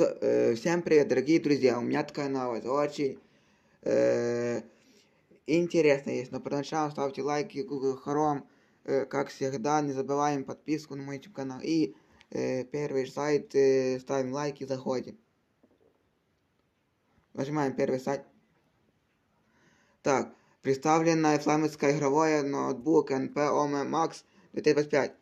Э, Всем привет, дорогие друзья! У меня такая новость, очень э, интересная есть. Но перед началом ставьте лайки, Google Chrome, э, как всегда, не забываем подписку на мой YouTube канал. И э, первый сайт, э, ставим лайки, заходим. Нажимаем первый сайт. Так, представлена исламское игровое ноутбук NP OME Max 2025.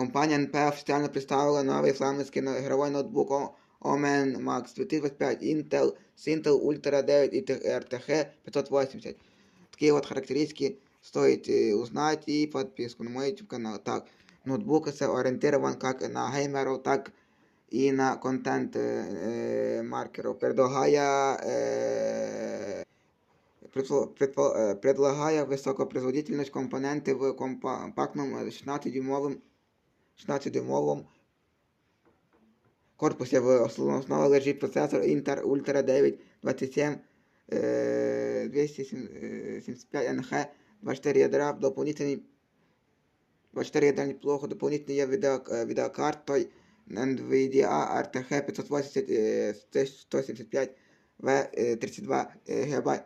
Компания NP официально представила новый исламский но- игровой ноутбук О- Omen Max 2025 Intel с Intel Ultra 9 и Т- RTX 580. Такие вот характеристики стоит э, узнать и подписку на мой YouTube канал. Так, ноутбук ориентирован как на геймеров, так и на контент э, э, маркеров. Предлагая э, предпо- предпо- э, предлагая высокопроизводительность компоненты в 16-дюймовом 16-дюймовому корпусі в основ- основі лежить процесор Intel Ultra 9 27 е, 275 NH 24 ядра дополнительний 24 ядра неплохо, дополнительный є е, відеокартой NVIDIA RTX 580 е, 175 в е, 32 ГБ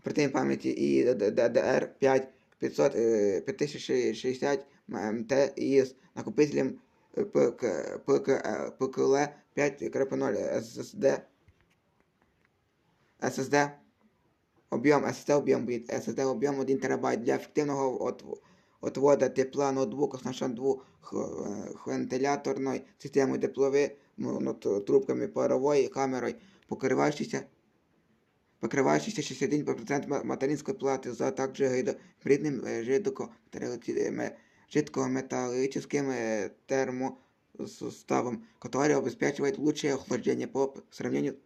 оперативної пам'яті і DDR5 500, е, 5060 МТ із накопителем е, ПК, ПК, е, ПКЛ 5.0 SSD SSD об'єм SSD об'єм буде SSD об'єм 1 ТБ для ефективного от, отвода тепла ноутбук оснащен двухвентиляторной системой тепловой ну, ну, т- трубками паровой камерой, покрывающейся покрывающийся 61% ма- материнской платы, за также гибридным э, жидко- э, жидкометаллическим э, термосуставом, который обеспечивает лучшее охлаждение по п- сравнению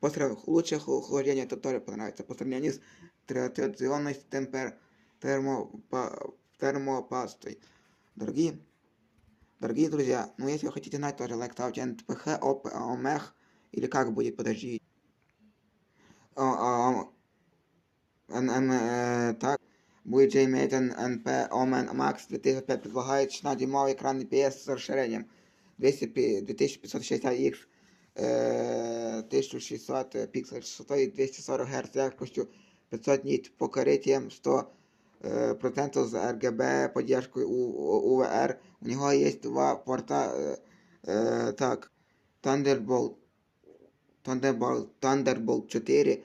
по срав- лучшее охла- охлаждение, это тоже понравится, по сравнению с тра- традиционной темпер, термопа- термопастой. Дорогие, дорогие друзья, ну если вы хотите знать, тоже лайк ставьте НПХ, ОП, ОМЕХ, или как будет, подожди. О, о, Н- Н- э, так, будет же иметь Н- НП Omen Max 2005 предлагает 16-дюймовый экран IPS с расширением 200 пи- 2560X э, 1600 пикселей частотой 240 Гц яркостью 500 нит покрытием 100 э, процентов с RGB поддержкой у- у- UVR. У него есть два порта, э, э, так, Thunderbolt Thunderbolt, Thunderbolt 4,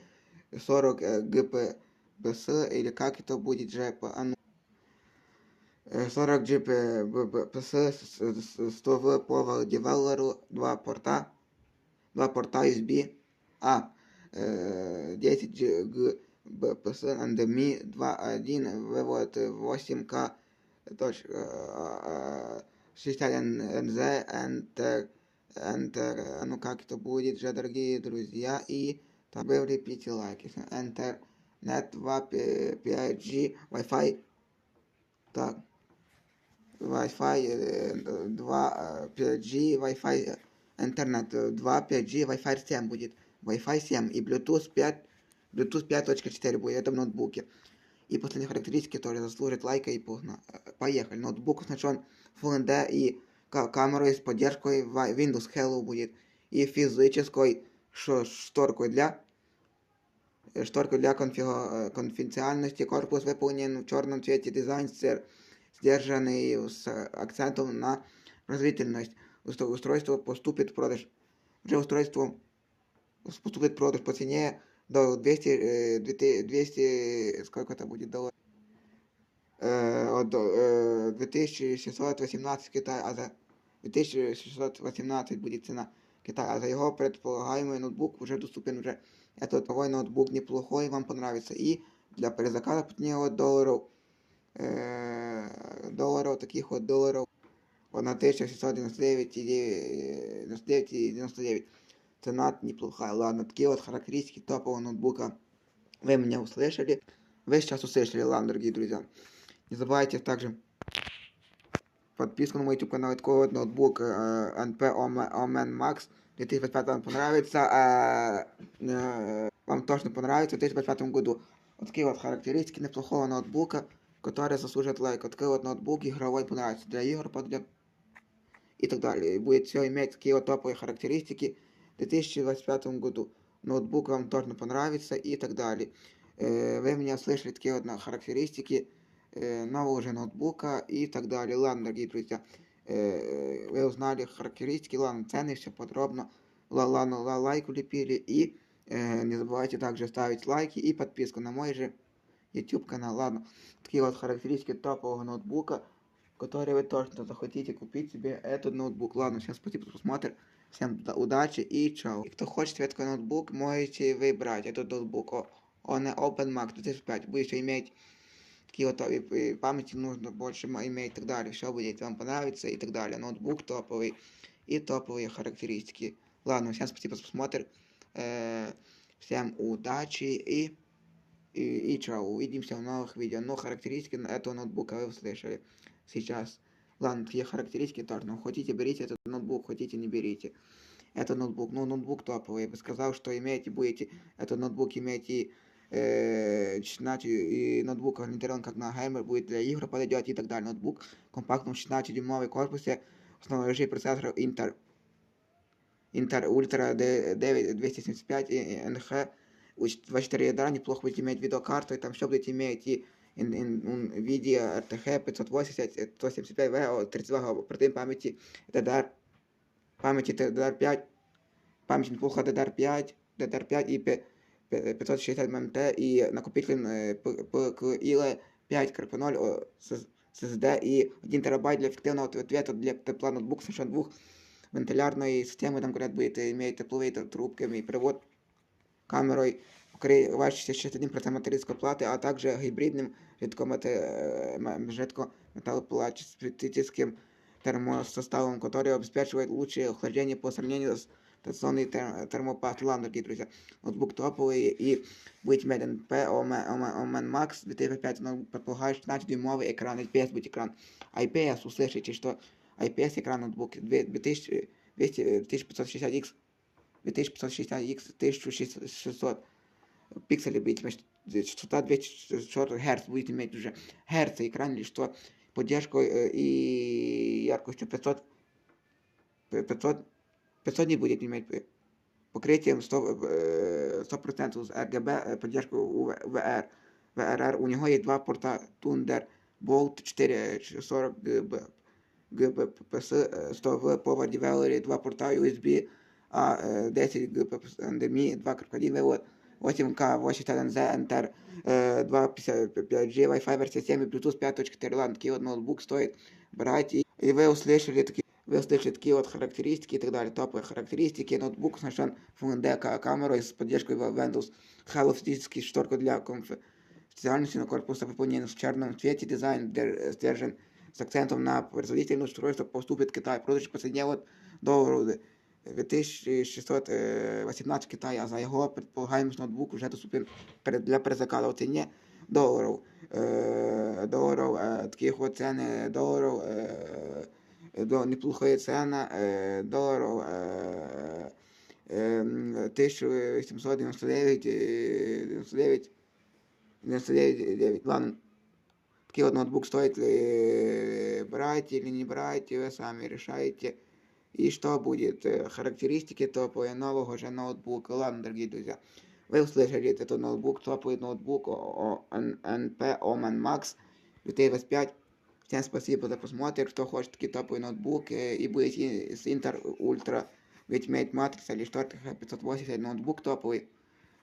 40 э, ГПС, или как это будет же по а ну, э, 40 ГПС, 100 В по девелоперу, два порта, два порта USB, а, э, 10 ГПС, NDMI 2.1, вывод 8К, точка, э, 60 НЗ, Enter, Enter, ну как это будет же, дорогие друзья, и там репите лайки, Enter, Net 2, 5G, Wi-Fi, так, Wi-Fi э, 2, э, 5G, Wi-Fi, э, интернет э, 2, 5G, Wi-Fi 7 будет, Wi-Fi 7 и Bluetooth 5, Bluetooth 5.4 будет, это в ноутбуке. И последние характеристики тоже заслужат лайка и погна- э, Поехали. Ноутбук оснащен Full HD и ка- камерой с поддержкой Wi- Windows Hello будет и физической ш- шторкой для э, шторкой для конфига- э, конфиденциальности. Корпус выполнен в черном цвете, дизайн стер- сдержанный с акцентом на развительность. Усто- Устройство поступит в продаж. Уже устройство поступит в продаж по цене до 200, э, 200, 200 сколько это будет долларов? Э, от, э, 2618 Китай, а за 2618 будет цена Китая, а за его предполагаемый ноутбук уже доступен уже. Этот новый ноутбук неплохой, вам понравится. И для перезаказа по цене от долларов, э, долларов, таких вот долларов, вот на 1699 и 99 и 99. Цена неплохая. Ладно, такие вот характеристики топового ноутбука. Вы меня услышали. Вы сейчас услышали, ладно, дорогие друзья. Не забывайте также подписку на мой YouTube канал. Такой вот ноутбук э, NP Omen Omen Max 2025 вам понравится. э, э, вам точно понравится в 2025 году. Вот такие вот характеристики неплохого ноутбука, которые заслуживают лайк. Вот такой вот ноутбук игровой понравится. Для игр подойдет. и так далее. Будет все иметь такие вот топовые характеристики. В 2025 году ноутбук вам точно понравится и так далее. Э, Вы меня слышали такие вот на характеристики э, нового уже ноутбука и так далее. Ладно, дорогие друзья, э, вы узнали характеристики, ладно, цены, все подробно. Ла- Ладно, ла- лайк влепили и э, не забывайте также ставить лайки и подписку на мой же YouTube канал. Ладно, такие вот характеристики топового ноутбука, который вы точно захотите купить себе этот ноутбук. Ладно, всем спасибо за просмотр, всем д- удачи и чао. И кто хочет себе такой ноутбук, можете выбрать этот ноутбук. О, он Open Max 2005. Будете иметь такие вот и- и памяти нужно больше иметь и так далее. Все будет вам понравится и так далее. Ноутбук топовый и топовые характеристики. Ладно, всем спасибо за просмотр. Э, Всем удачи и, и, и чао. Увидимся в новых видео. Но характеристики этого ноутбука вы услышали сейчас. Ладно, такие характеристики тоже. Ну, хотите, берите этот ноутбук, хотите, не берите. Это ноутбук, ну, ноутбук топовый. Я бы сказал, что имеете, будете этот ноутбук иметь и э, значит, и ноутбук ориентирован как на геймер, будет для игр подойдет и так далее. Ноутбук в компактном 16-дюймовой корпусе, основной режим процессора Intel Intel Ultra D9 275 NH 24 ядра, неплохо будете иметь видеокарту, и там все будете иметь и NVIDIA RTX 580, 175 В, 32 ГБ оперативной памяти, DDR, памяти DDR5, память неплохо DDR5, DDR5 и 560 ММТ и накопитель э, P- PCIe 5.0 с SSD и 1 терабайт для эффективного ответа для тепла ноутбук совершенно двух вентилярной системы, там, говорят, будет иметь тепловые т- трубками и привод камерой, покрывающейся 61% материнской платы, а также гибридным жидкомете- жидкометаллопластическим термосоставом, который обеспечивает лучшее охлаждение по сравнению с традиционной тер- термопастой. Ладно, дорогие друзья, ноутбук топовый и будет иметь NP Omen, Omen, Omen Max 2005, ноутбук предполагает 16-дюймовый экран, IPS будет экран. IPS, услышите, что IPS экран ноутбук 2200 2560X 2560X 1600 пикселей будет иметь, частота 240 Гц будет иметь уже Гц экран, или что поддержку э, и яркостью 500 500 500 не будет иметь э, покрытием 100%, э, 100% с RGB, э, поддержку UV- VR. VRR. У него есть два порта Thunderbolt 440 GB, GBPS, э, 100 в Power Developer, два порта USB, а э, 10 GBPS NDMI, 2.1 вывод, 8К, 81Z, Enter, э, 2.5G, Wi-Fi версия 7 и Bluetooth 5.4. Ладно, такие вот ноутбук стоит брать. И, и вы услышали такие вы услышали такие вот характеристики и так далее, топовые характеристики. Ноутбук оснащен Full HD ка- камерой с поддержкой Windows Hello физический шторку для конф... специальности на корпуса выполнен в черном цвете, дизайн дер- стержен с акцентом на производительность устройства поступит в Китай. Продаж по цене вот доллару 2618 в Китаї, а за його предполагаємось ноутбук вже доступен перед- для перезаказу. В ціні доларів. Е, доларів, е, таких от ціни доларів, е, до неплохої ціна, е, доларів, е, е, 1899, е, 99, 99, 9. Ладно, такий вот ноутбук стоит ли брать или не брать, вы сами решаете. И что будет? э, Характеристики топовые нового же ноутбука. Ладно, дорогие друзья, вы услышали этот ноутбук, топовый ноутбук о- о- N- NP Omen Max 2025. Всем спасибо за просмотр. Кто хочет такой топовый ноутбук э, и будет и- с Inter Ultra Ultimate Matrix или что 580 ноутбук топовый.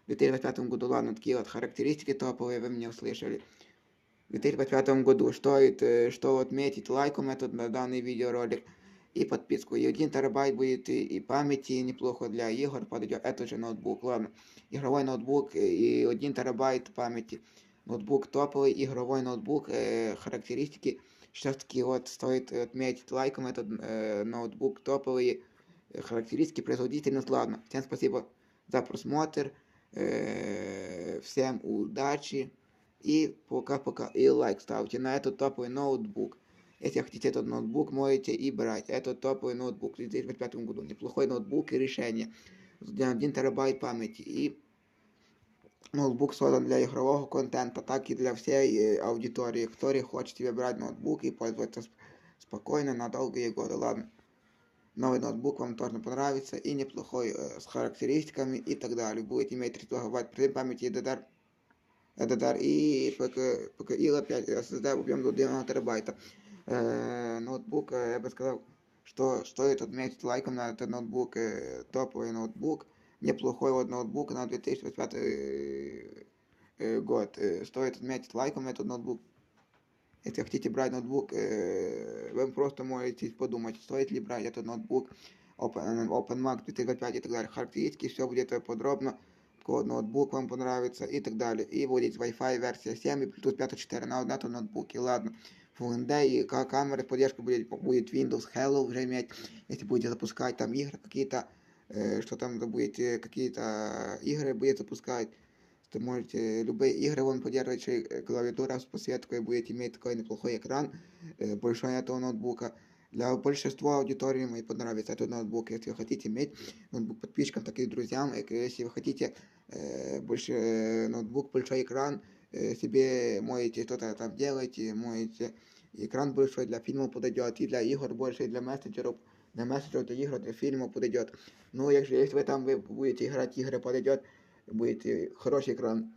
В 2025 году, ладно, такие вот характеристики топовые вы меня услышали. В 2025 году стоит, э, что отметить лайком этот на данный видеоролик и подписку. И 1 терабайт будет и, и памяти неплохо для игр подойдет. Это же ноутбук, ладно. Игровой ноутбук э, и 1 терабайт памяти. Ноутбук топовый, игровой ноутбук, э, характеристики. Сейчас таки вот стоит отметить лайком этот э, ноутбук топовые э, характеристики, производительность, ладно. Всем спасибо за просмотр. Э, всем удачи. И пока-пока. И лайк ставьте на этот топовый ноутбук. Если хотите этот ноутбук, можете и брать. Это топовый ноутбук в 2025 году. Неплохой ноутбук и решение. 1 терабайт памяти. И ноутбук создан для игрового контента, так и для всей э, аудитории, кто хочет себе брать ноутбук и пользоваться сп- спокойно на долгие годы. Ладно. Новый ноутбук вам тоже понравится и неплохой э, с характеристиками и так далее. Будет иметь 32 гигабайт оперативной памяти DDR, DDR и ПК, ПКИ 5 SSD объем до 1 терабайта. Э, ноутбук, э, я бы сказал, что стоит отметить лайком на этот ноутбук, э, топовый ноутбук, неплохой вот ноутбук на 2025 э, э, год. Э, стоит отметить лайком этот ноутбук. Если хотите брать ноутбук, э, вы просто можете подумать, стоит ли брать этот ноутбук Open, OpenMac 2025 и так далее. Характеристики, все будет э, подробно. Код ноутбук вам понравится и так далее. И будет Wi-Fi версия 7 и Bluetooth 5.4 на одном ноутбуке. Ладно. Full HD и ка- камеры, поддержка будет, будет Windows Hello уже иметь. Если будете запускать там игры какие-то, э, что там вы будете, какие-то игры будете запускать, то можете любые игры вон поддерживать еще и, э, клавиатура с подсветкой, будете иметь такой неплохой экран э, большой этого ноутбука. Для большинства аудитории моей понравится этот ноутбук, если вы хотите иметь ноутбук подписчикам, так и друзьям, э, если вы хотите э, больше э, ноутбук, большой экран, э, себе можете что-то там делать, и можете экран большой для фильмов подойдет, и для игр больше, и для мессенджеров, для мессенджеров, для игр, для фильмов подойдет. Ну, если, если вы там вы будете играть игры, подойдет, будет э, хороший экран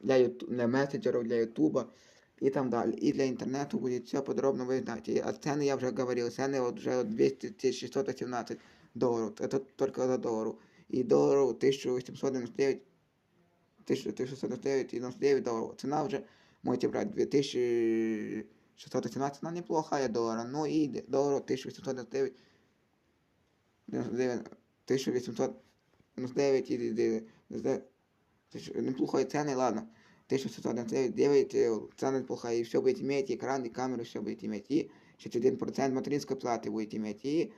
для, юту- для мессенджеров, для ютуба и там далее. И для интернету будет все подробно вы знаете. А цены я уже говорил, цены вот уже 200 617 долларов. Это только за доллару. И доллару 1899 1699 и 99 долларов. Цена уже можете брать 2617, она неплохая доллара. Ну и доллару 1899 99 1899 или де- де- тысяч- неплохой цены, ладно. 1699, э, цена неплохая, и все будете иметь, и экран, и камеру, все будете иметь, и 61% материнской платы будете иметь, и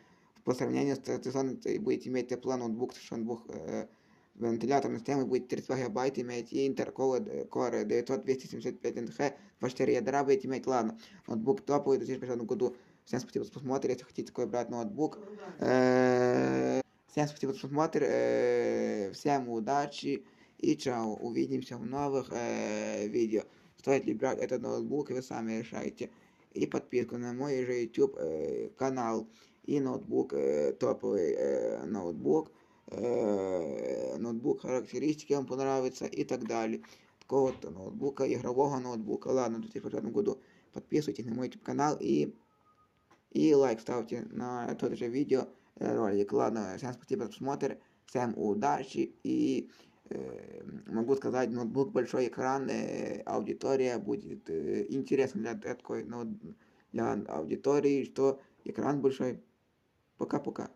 по сравнению с традиционной будете иметь тепло ноутбук, что ноутбук э, вентиляторной системы будет 32 гигабайт иметь, и Intel Core, Core 900 275 НТХ, 24 ядра будете иметь, ладно. Ноутбук топовый в 2050 году. Всем спасибо за просмотр, если хотите такой брать ноутбук. Э, Всем спасибо за просмотр, э, всем удачи и чао. Увидимся в новых э, видео. Стоит ли брать этот ноутбук, вы сами решаете. И подписку на мой же YouTube э, канал. И ноутбук, э, топовый э, ноутбук. Э, ноутбук, характеристики вам понравятся и так далее. Такого-то ноутбука, игрового ноутбука. Ладно, в 2004 году подписывайтесь на мой YouTube канал и, и лайк ставьте на тот же видео э, ролик. Ладно, всем спасибо за просмотр, всем удачи и э, могу сказать, ноутбук большой экран, э, аудитория будет э, интересно для такой ноут, для аудитории, что экран большой. Пока-пока.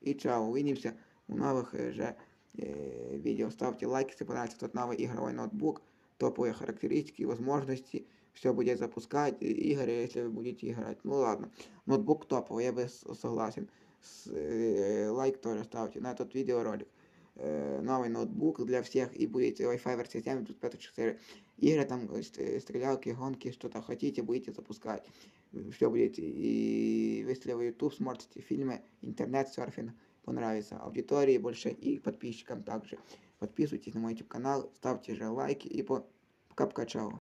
И чао, увидимся в новых э, же э, видео. Ставьте лайки, если понравился тот новый игровой ноутбук, топовые характеристики, возможности. Все будет запускать, и игры, если вы будете играть. Ну ладно, ноутбук топовый, я бы с- согласен. С- э, лайк тоже ставьте на этот видеоролик. Э, новый ноутбук для всех и будет Wi-Fi версия 7, тут 5.4. Игры там, э, ст- стрелялки, гонки, что-то хотите, будете запускать. Все будет. И если вы YouTube смотрите, фильмы, интернет, серфинг, понравится аудитории больше и подписчикам также. Подписывайтесь на мой YouTube канал, ставьте же лайки и по... пока-пока, чао.